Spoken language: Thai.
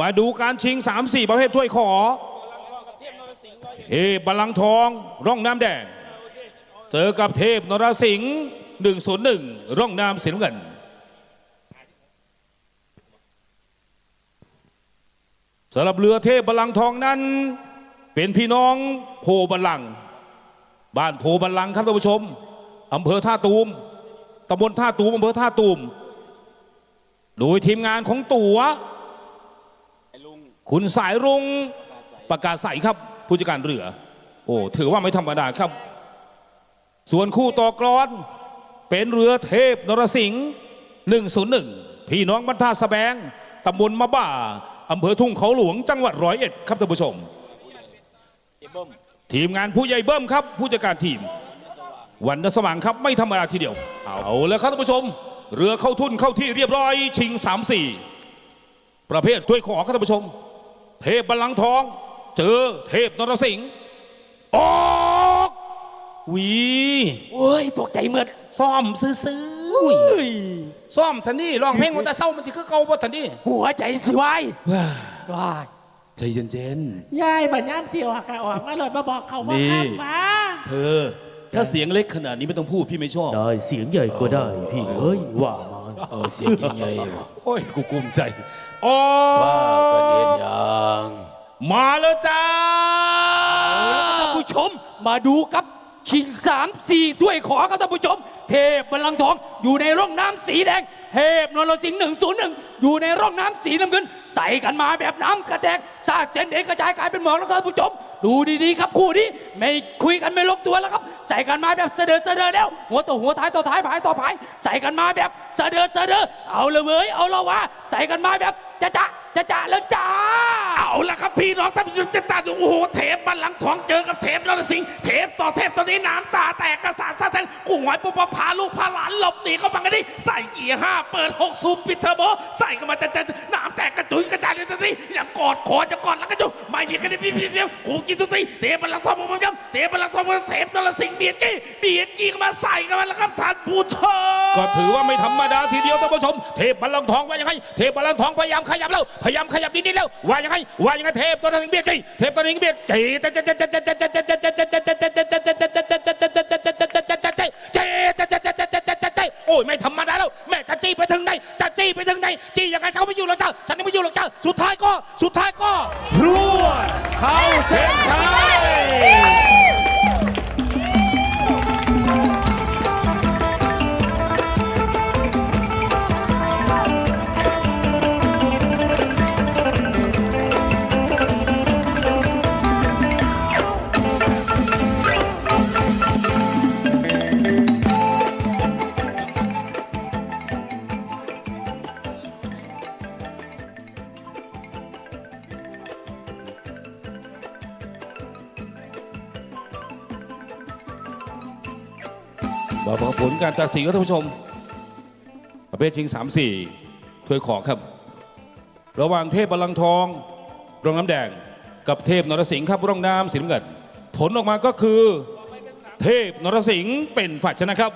มาดูการชิง 3 4 ประเภทถ้วยขอเอบัลลังทองร่องน้ำแดง เจอกับเทพนรสิงห์101 ร่องน้ำสีน้ำเงินสำหรับเรือเทพบัลลังทองนั้น เป็นพี่น้องโพบัลลัง บ้านโพบัลลังครับท่านผู้ชมอำเภอท่าตูมตำบลท่าตูมอำเภอท่าตูม โดยทีมงานของตัว คุณสายรุงประกาศใสครับ ผู้จัดการเรือ โอ้ถือว่าไม่ธรรมดาครับ ส่วนคู่ต่อกรอน เป็นเรือเทพนรสิงห์101 พี่น้องบรรทัดสะแบงตำบลมะบ้าอำเภอทุ่งเขาหลวงจังหวัดร้อยเอ็ดครับท่านผู้ชม ทีมงานผู้ใหญ่เบิ้มครับ ผู้จัดการทีม วันนสว่างครับไม่ธรรมดาทีเดียว เอาแล้วครับท่านผู้ชม เรือเข้าทุนเข้าที่เรียบร้อย ชิง 3 4 ประเภทถ้วยขอครับท่านผู้ชม เทพบัลลังก์ทอง เจอเทพนรสิงห์ออกหวีโอ้ยตกใจเมื่อซ่อมซื้อๆอุ้ยซ่อมทันนี่ร้องเพลงมันจะเศร้ามันที่คือเก่าบ่ทันนี่หัวใจสิวายว้ายใจเย็นยายบัญญัติเสียวค่ะออกมาเลยมาบอกเขาว่านี่ข้ามมาๆเธอ ถ้าเสียงเล็กขนาดนี้ไม่ต้องพูดพี่ไม่ชอบ ได้เสียงใหญ่ก็ได้พี่เอ้ยว่ามา เออเสียงยังไงวะโอ้ยกูกลุ้มใจ ออว่ากันเห็นกยังมาแล้วจ้าท่านผู้ชมมาดูครับชิงสามสี่ถ้วยขอครับท่านผู้ชม เทพบัลลังก์ทองอยู่ในร่องน้ำสีแดง เทพนรสิงห์หนึ่งศูนย์หนึ่งอยู่ในร่องน้ำสีน้ำเงิน ใส่กันมาแบบน้ำกระแตกซาดเส้นเอกกระจายกลายเป็นหมอกแล้วท่านผู้ชม ดูดีๆครับคู่นี้ไม่คุยกันไม่ลงตัวแล้วครับ ใส่กันมาแบบเสดอเสดอแล้ว หัวต่อหัวท้ายต่อท้ายผายต่อผาย ใส่กันมาแบบเสดอเสดอเอาเลยเว้ยเอาละวะใส่กันมาแบบจะจะ จะจะแล้วจ้าเอาละครับพี่น้องท่านผู้ชมจะตาดูโอ้โหเทปบัลลังก์ทองเจอกับเทปนรสิงห์เทปต่อเทปตอนนี้น้ำตาแตกกระสานสะเทนกุ้งหอยปุ๊บพาลูกพาหลานหลบหนีเข้ามากันดิใส่เกียร์ห้าเปิดหกสูบปิดเทอร์โบใส่กันมาจะจะน้ำแตกกระจุยกระจายเลยตอนนี้อย่างกอดคอจะกอดแล้วก็จุไม่มีใครได้พี่พี่เดียวกูกินทุกทีเทปบัลลังก์ทองมันครับเทปบัลลังก์ทองมันเทปนรสิงห์เบียดจี้เบียดจี้กันมาใส่กันมาแล้วครับท่านผู้ชมก็ถือว่าไม่ธรรมดาทีเดียวท่านผู้ชม เทพบัลลังก์ทองว่ายังไง เทพบัลลังก์ทองพยายามขยับแล้ว พยายามขยับนิดๆแล้ว ว่ายังไง ว่ายังไงเทพตัวนึงเบียดจีเทพตัวนึงเบียดจีโอ้ยไม่ธรรมดาแล้ว แม่จะจี้ไปถึงไหนจะจี้ไปถึงไหนจี้ยังไงเขาไม่อยู่หรอกเจ้าฉันไม่อยู่หรอกเจ้าสุดท้ายก็ สุดท้ายก็พรวดเข้าเส้นชัย มาฟังผลการตัดสินครับท่านผู้ชม ประเภทชิง 3 4ถ้วยขอครับ ระหว่างเทพบาลังทองรองน้ำแดง กับเทพนรสิงห์ครับร่องน้ำสีน้ำเงินผลออกมาก็คือ เทพนรสิงห์เป็นฝ่ายชนะครับ